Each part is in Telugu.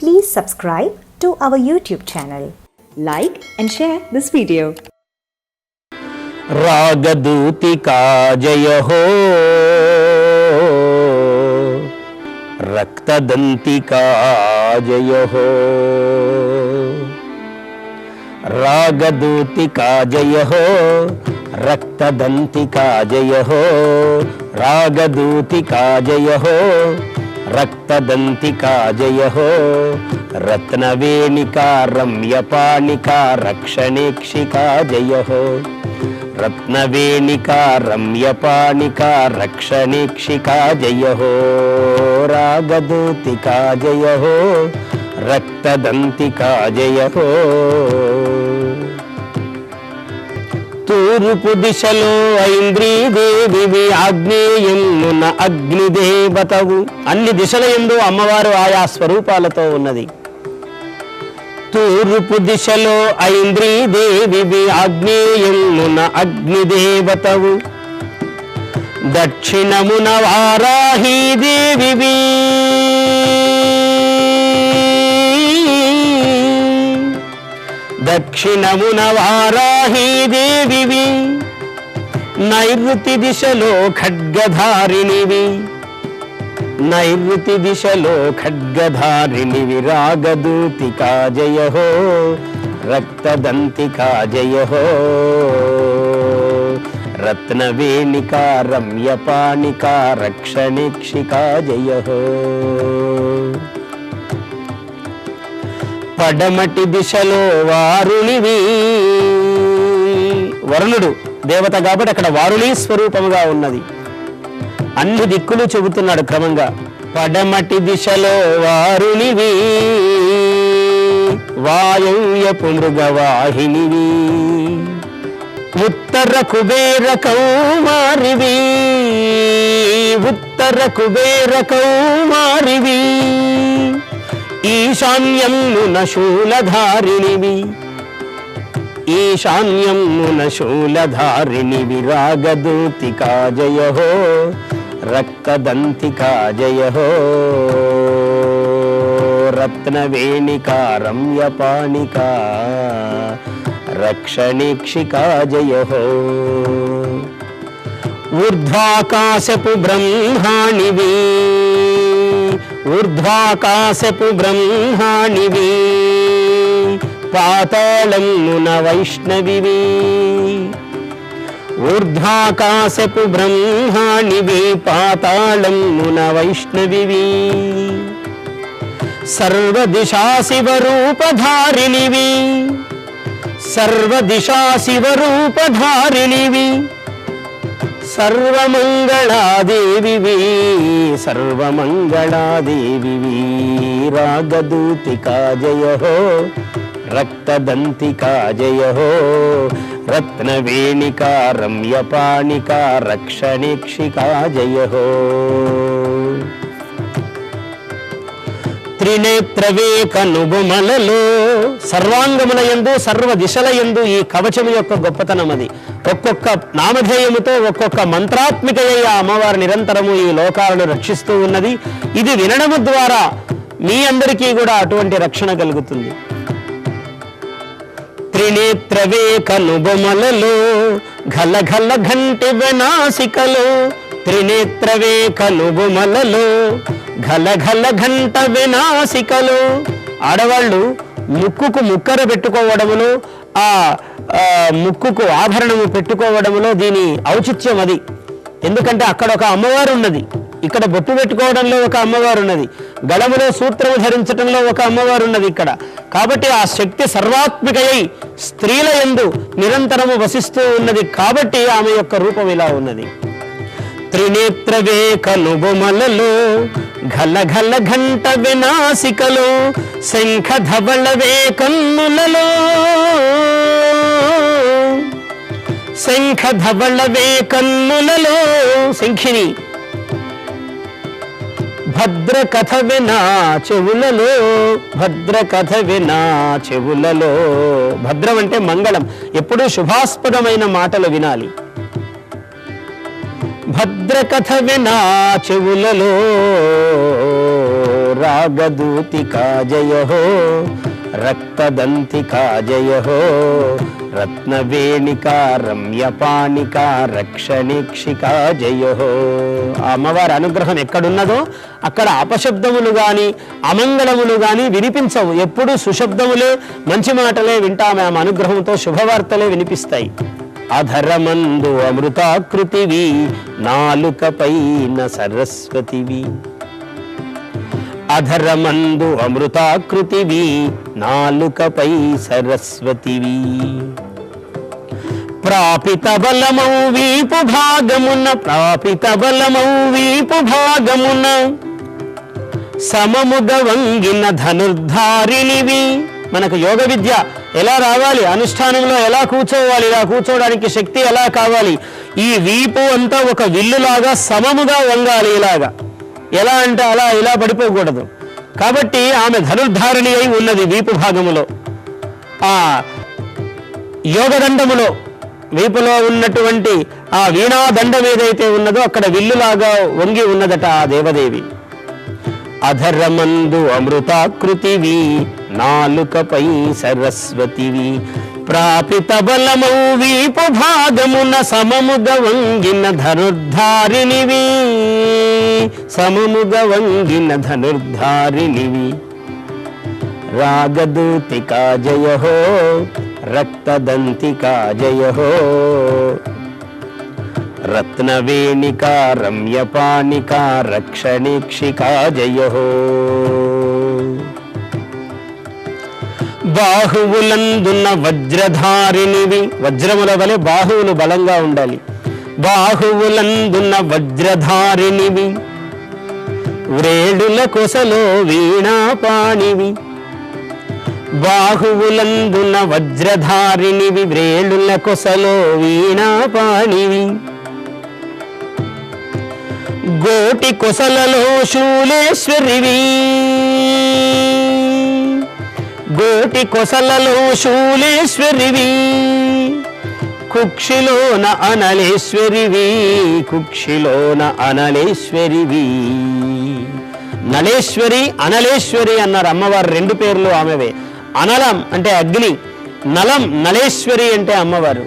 Please subscribe to our YouTube channel. Like and share this video. రాగదూతికా జయ హో రక్తదంతికా జయ హో రాగదూతికా జయ హో రక్తదంతికా జయ హో రాగదూతికా జయ హో రక్తదంతికా జయ రత్నవేణికా రమ్యపాణికా రక్షణేక్షికా జయ రత్నవేణికా రమ్యపాణికా రక్షణేక్షికా జయ రాగదూతికా జయ రక్తదంతికా జయ తూర్పు దిశలో ఐంద్రీదేవి ఆగ్నేయమున అగ్నిదేవతవు. అన్ని దిశల ఎందు అమ్మవారు ఆయా స్వరూపాలతో ఉన్నది. తూర్పు దిశలో ఐంద్రీదేవి ఆగ్నేయమున అగ్నిదేవతవు. దక్షిణమున వారాహీదేవి దక్షిణమున వారాహీదేవి నైరుతి దిశలో ఖడ్గధారిణివి. నైరుతి దిశలో ఖడ్గధారిణివి రాగదూతికా జయహో రక్తదంతికా జయహో రత్నవేణికా రమ్యపాణికా రక్షణీక్షికా జయహో పడమటి దిశలో వారునివి వరుణుడు దేవత కాబట్టి అక్కడ వారుణి స్వరూపముగా ఉన్నది. అన్ని దిక్కులు చెబుతున్నాడు క్రమంగా. పడమటి దిశలో వారునివి వాయువ్యపు మృగవాహినివి. ఉత్తర కుబేర కౌమారివి. ఉత్తర కుబేర కౌమారివి. ఈశాన్యమున శూలధారిణివి. ఈశాన్యమున శూలధారిణి విరాగదూతికా జయ హో రక్తదంతికా జయ హో రత్నవేణికా రమ్యపాణికా రక్షణీక్షికా జయ హో ఊర్ధ్వాకాశపు బ్రహ్మాణివీ. ఊర్ధ్వాకాశపు బ్రహ్మాణివి పాతాళమున వైష్ణవివి ఊర్ధ్వాకాశపు బ్రహ్మాణివి పాతాళమున వైష్ణవివి సర్వదిశా శివరూపధారిణివి సర్వదిశా శివరూపధారిణివి సర్వమంగళాదేవి సర్వమంగళాదేవి రాగదూతికా జయ హో రక్తదంతికా జయ హో రత్నవేణికా రమ్యపాణికా రక్షణీక్షికా జయ హో త్రినేత్రవేకనుగుమలలో సర్వాంగముల యందు సర్వ దిశల యందు ఈ కవచము యొక్క గొప్పతనం అది. ఒక్కొక్క నామధేయముతో ఒక్కొక్క మంత్రాత్మికయ్య అమ్మవారు నిరంతరము ఈ లోకాలను రక్షిస్తూ ఉన్నది. ఇది వినడము ద్వారా మీ అందరికీ కూడా అటువంటి రక్షణ కలుగుతుంది. త్రినేత్రవేకనుగుమలలో ఘల ఘల ఘంటి వినాసికలో త్రినేత్రవేకనుగుమలలో కనుబొమలలో ఘల ఘల ఘంట వినాశికలు ఆడవాళ్ళు ముక్కుకు ముక్కర పెట్టుకోవడములో ఆ ముక్కుకు ఆభరణము పెట్టుకోవడంలో దీని ఔచిత్యం అది. ఎందుకంటే అక్కడ ఒక అమ్మవారు ఉన్నది ఇక్కడ బొట్టు పెట్టుకోవడంలో ఒక అమ్మవారు ఉన్నది గళములో సూత్రము ధరించడంలో ఒక అమ్మవారు ఉన్నది ఇక్కడ. కాబట్టి ఆ శక్తి సర్వాత్మికయై స్త్రీల యందు నిరంతరము వసిస్తూ ఉన్నది కాబట్టి ఆమె యొక్క రూపం ఇలా ఉన్నది. త్రినేత్రవే కనుబొమలలో ఘల ఘల ఘంట వినాశికలో శంఖ ధవళవే కన్నులలో శంఖ ధవళవే కన్నులలో శంఖిని భద్ర కథ వినా చెవులలో భద్ర కథ వినా చెవులలో. భద్రం అంటే మంగళం. ఎప్పుడూ శుభాస్పదమైన మాటలు వినాలి. భద్రకథ వినా చెవులలో రాగదూతి కాజయహో రక్తదంతికా జయహో రత్నవేణికా రమ్యపాణికా రక్షణీక్షికా జయహో. అమ్మవారి అనుగ్రహం ఎక్కడున్నదో అక్కడ అపశబ్దములు గాని అమంగళములు గాని వినిపించవు. ఎప్పుడు సుశబ్దములే మంచి మాటలే వింటామే ఆమె అనుగ్రహంతో శుభవార్తలే వినిపిస్తాయి. అధరమందు అమృతాకృతివి నాలుకపైన సరస్వతివి. అధరమందు అమృతాకృతివి నాలుకపై సరస్వతివి. ప్రాపిత బలమౌ వీపు భాగమున ప్రాపిత బలమౌ వీపు భాగమున. సమముగ వంగిన ధనుర్ధారిణివి. మనకు యోగ విద్య ఎలా రావాలి? అనుష్ఠానంలో ఎలా కూర్చోవాలి? ఇలా కూర్చోవడానికి శక్తి ఎలా కావాలి? ఈ వీపు అంతా ఒక విల్లులాగా సమముగా వంగాలి ఇలాగా. ఎలా అంటే అలా ఇలా పడిపోకూడదు. కాబట్టి ఆమె ధనుర్ధారిణి అయి ఉన్నది వీపు భాగములో. ఆ యోగదండములో వీపులో ఉన్నటువంటి ఆ వీణాదండం ఏదైతే ఉన్నదో అక్కడ విల్లులాగా వంగి ఉన్నదట ఆ దేవదేవి. అధరమందు అమృతాకృతివి. నాలుకపై సరస్వతివి ప్రాపిత బలమౌ వీపు భాగమున సమముగ వంగిన ధనుర్ధారిణివి. సమముగ వంగిన ధనుర్ధారిణివి. రాగదూతికా జయ హో రక్తదంతికా జయ హో రత్నవేణికా రమ్యపాణికా రక్షణీక్షికా జయ హో బాహువులందున్న వజ్రధారిణివి వజ్రముల వలె బాహువులు బలంగా ఉండాలి. బాహువులందున్న వజ్రధారిణివి వ్రేడుల కొసలో వీణాపాణివి బాహువులందున వజ్రధారిణివి వ్రేళుల కొసలో వీణాపాణివి గోటి కొసలలో శూలేశ్వరివి. గోటి కొసలలో శూలేశ్వరివి. కుక్షిలోన అనలేశ్వరివి కుక్షిలోన అనలేశ్వరివి. నలేశ్వరి అనలేశ్వరి అన్నారు అమ్మవారు రెండు పేర్లు ఆమెవే. అనలం అంటే అగ్ని నలం నలేశ్వరి అంటే అమ్మవారు.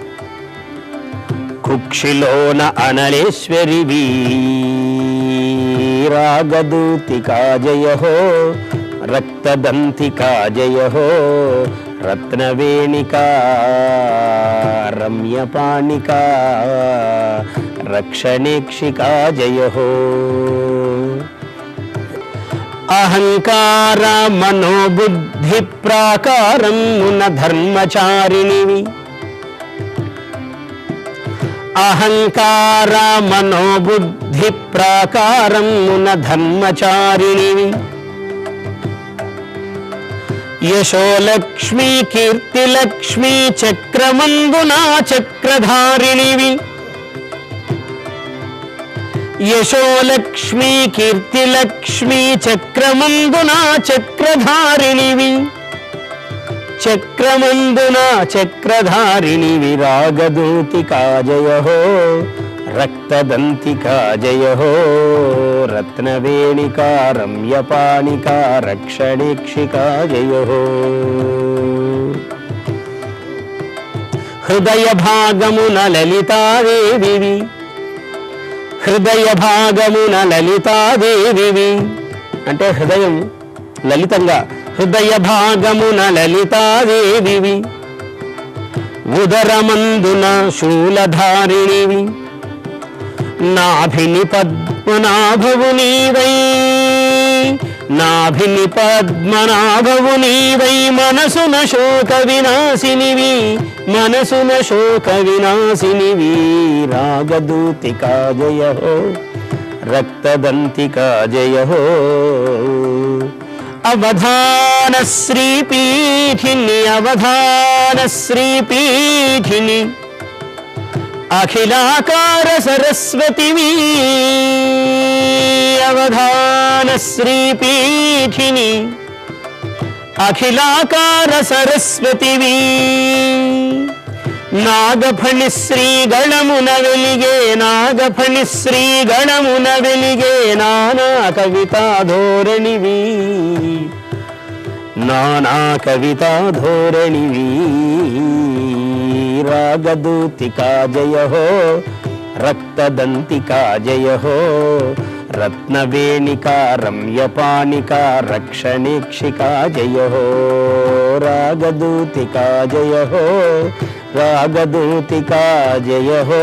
కుక్షిలోన అనలేశ్వరివి. రాగదూతికా జయ హో రక్తదంతికా జయ హో రత్నవేణికా రమ్యపాణికా రక్షణేక్షికా జయ హో అహంకార మనోబుద్ధి ప్రాకారం మున ధర్మచారిణివి అహంకార మనోబుద్ధి ప్రాకారం మున ధర్మచారిణివి యశోలక్ష్మీ కీర్తిలక్ష్మీ చక్రమందునా చక్రధారిణివి. యశోలక్ష్మీ కీర్తిలక్ష్మీ చక్రమందునా చక్రధారిణివి. చక్రమందునా చక్రధారిణివి రాగదూతి కాజయహో. హో రక్తదంతికా జయ హో రత్నవేణికా రమ్యపాణికా రక్షణీక్షికా జయ హో హృదయ భాగమున లలితాదేవివి హృదయ భాగమున లలితాదేవివి అంటే హృదయం లలితంగా హృదయ భాగమున లలితాదేవివి ఉదరమందున శూలధారిణివి నాభిని పద్మనాభవు నీవై నాభిని పద్మనాభవు నీవై మనసున శోక వినాశినివి మనసున శోక వినాశినివి. రాగదూతికా జయ హో రక్తదంతికా జయ హో. అవధాన శ్రీపీఠిని అవధాన శ్రీపీఠిని అఖిలాకార సరస్వతివి అవధాన శ్రీపీఠిని అఖిలాకార సరస్వతివి. నాగఫణి శ్రీ గణమున వెలిగే నాగఫణి శ్రీ గణమున వెలిగే నానా కవితా ధోరణివి. నానా కవితా ధోరణివి. రాగదూతికా జయ హో రక్తదంతికా జయ హో రత్నవేణికా రమ్యపాణికా రక్షణీక్షికా జయ హో రాగదూతికా జయ హో రాగదూతికా జయ హో